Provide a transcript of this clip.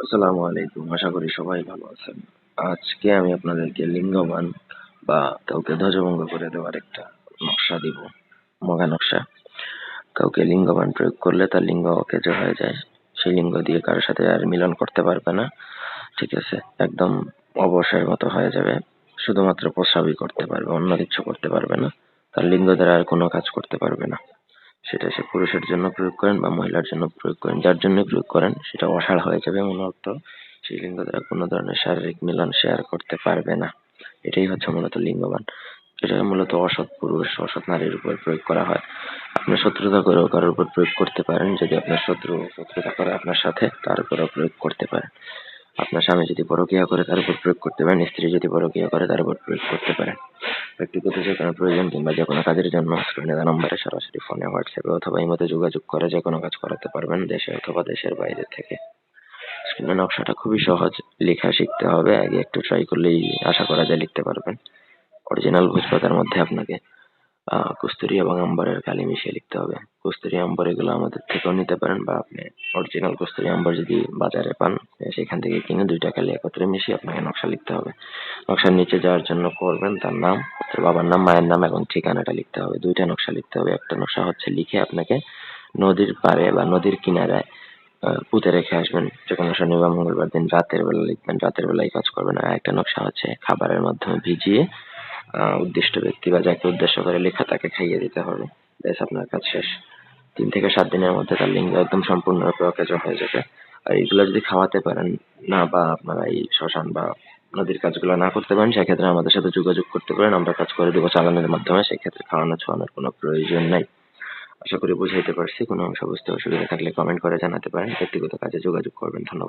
আসসালামু আলাইকুম, আশা করি সবাই ভালো আছেন। আজকে আমি আপনাদেরকে লিঙ্গবান বা কাউকে ধ্বজভঙ্গ করে দেওয়ার একটা নকশা দিব, মগা নকশা। কাউকে লিঙ্গবান প্রয়োগ করলে তার লিঙ্গ অকেজ হয়ে যায়। সেই লিঙ্গ দিয়ে কারোর সাথে আর মিলন করতে পারবে না, ঠিক আছে? একদম অবসরের মতো হয়ে যাবে। শুধুমাত্র প্রস্রাবই করতে পারবে, অন্য কিছু করতে পারবে না। তার লিঙ্গ দ্বারা আর কোনো কাজ করতে পারবে না। সেটা সে পুরুষের জন্য প্রয়োগ করেন বা মহিলার জন্য প্রয়োগ করেন। যার জন্য প্রয়োগ করেন, সেটা অসাড় হয়ে যাবে মূলত সেই লিঙ্গ দ্বারা কোনো ধরনের শারীরিক মিলন শেয়ার করতে পারবে না। এটাই হচ্ছে মূলত লিঙ্গবান। এটা মূলত অসৎ পুরুষ, অসৎ নারীর উপর প্রয়োগ করা হয়। আপনি শত্রুতা করেও কারোর উপর প্রয়োগ করতে পারেন। যদি আপনার শত্রু শত্রুতা করে আপনার সাথে, তার উপরেও প্রয়োগ করতে পারেন। আপনার স্বামী যদি পরকিয়া করে, তার উপর প্রয়োগ করতে পারেন। স্ত্রী যদি পরকিয়া করে, তার উপর প্রয়োগ করতে পারেন। ব্যক্তিগত যে কোনো প্রয়োজন কিংবা যে কোনো কাজের জন্য স্ক্রিনে দেওয়া নম্বরে সরাসরি ফোনে হোয়াটসঅ্যাপে অথবা ইমোতে যোগাযোগ করে যে কোনো কাজ করাতে পারবেন দেশে অথবা দেশের বাইরে থেকে। স্ক্রিনের নকশাটা খুবই সহজ। লেখা শিখতে হবে। আগে একটু ট্রাই করলেই আশা করা যায় লিখতে পারবেন। অরিজিনাল ভোজপাতার মধ্যে আপনাকে কস্তুরী এবং আম্বরের কালি মিশিয়ে লিখতে হবে। কস্তুরী আম্বর এগুলো আমাদের থেকেও নিতে পারেন বা আপনি অরিজিনাল কস্তুরী আম্বর যদি বাজারে পান সেখান থেকে কিনে দুইটা কালি একত্রে মিশিয়ে আপনাকে নকশা লিখতে হবে। নকশার নিচে যাওয়ার জন্য করবেন তার নাম, তার বাবার নাম, মায়ের নাম এবং ঠিকানাটা লিখতে হবে। দুইটা নকশা লিখতে হবে। একটা নকশা হচ্ছে লিখে আপনাকে নদীর পাড়ে বা নদীর কিনারায় পুঁতে রেখে আসবেন। যে কোনো শনি বা মঙ্গলবার দিন রাতের বেলা লিখবেন, রাতের বেলায় কাজ করবেন। আর একটা নকশা হচ্ছে খাবারের মাধ্যমে ভিজিয়ে উদ্দিষ্ট ব্যক্তি বা যাকে উদ্দেশ্য করে লেখা তাকে খাইয়ে দিতে হবে। ব্যাস আপনার কাজ শেষ। তিন থেকে সাত দিনের মধ্যে তার লিঙ্গ একদম সম্পূর্ণরূপে অকেজ হয়ে যাবে। আর এগুলো যদি খাওয়াতে পারেন না বা আপনারা এই শ্মশান বা নদীর কাজগুলো না করতে পারেন, সেক্ষেত্রে আমাদের সাথে যোগাযোগ করতে পারেন। আমরা কাজ করে দেবো চালানোর মাধ্যমে, সেক্ষেত্রে খাওয়ানো ছোয়ানোর কোনো প্রয়োজন নাই। আশা করি বুঝাইতে পারছি। কোনো বুঝতে অসুবিধা থাকলে কমেন্ট করে জানাতে পারেন। ব্যক্তিগত কাজে যোগাযোগ করবেন। ধন্যবাদ।